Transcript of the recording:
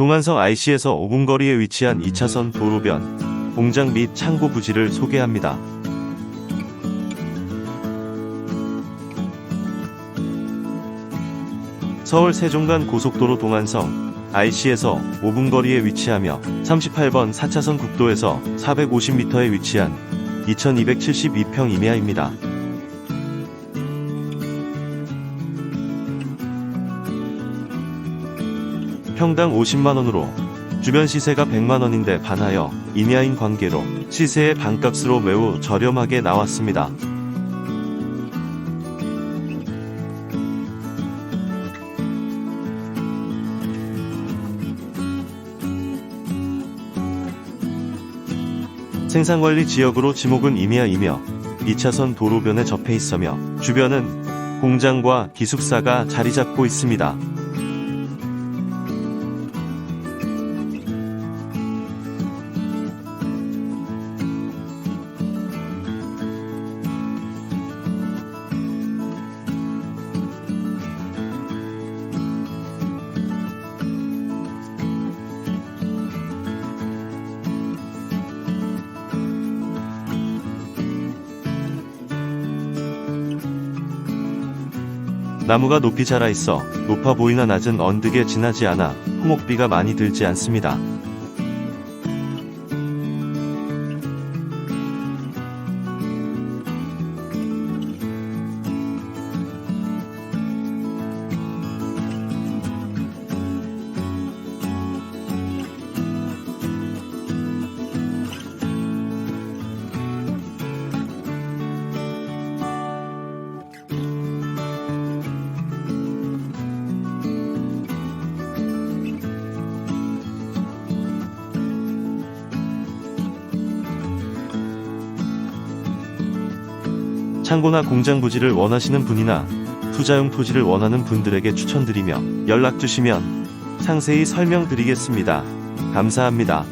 동안성 IC에서 5분 거리에 위치한 2차선 도로변, 공장 및 창고 부지를 소개합니다. 서울 세종간 고속도로 동안성 IC에서 5분 거리에 위치하며 38번 4차선 국도에서 450m에 위치한 2272평 임야입니다. 평당 50만원으로 주변 시세가 100만원인데 반하여 임야인 관계로 시세의 반값으로 매우 저렴하게 나왔습니다. 생산관리 지역으로 지목은 임야이며 2차선 도로변에 접해 있으며 주변은 공장과 기숙사가 자리 잡고 있습니다. 나무가 높이 자라 있어 높아 보이나 낮은 언덕에 지나지 않아 토목비가 많이 들지 않습니다. 창고나 공장 부지를 원하시는 분이나 투자용 토지를 원하는 분들에게 추천드리며 연락 주시면 상세히 설명드리겠습니다. 감사합니다.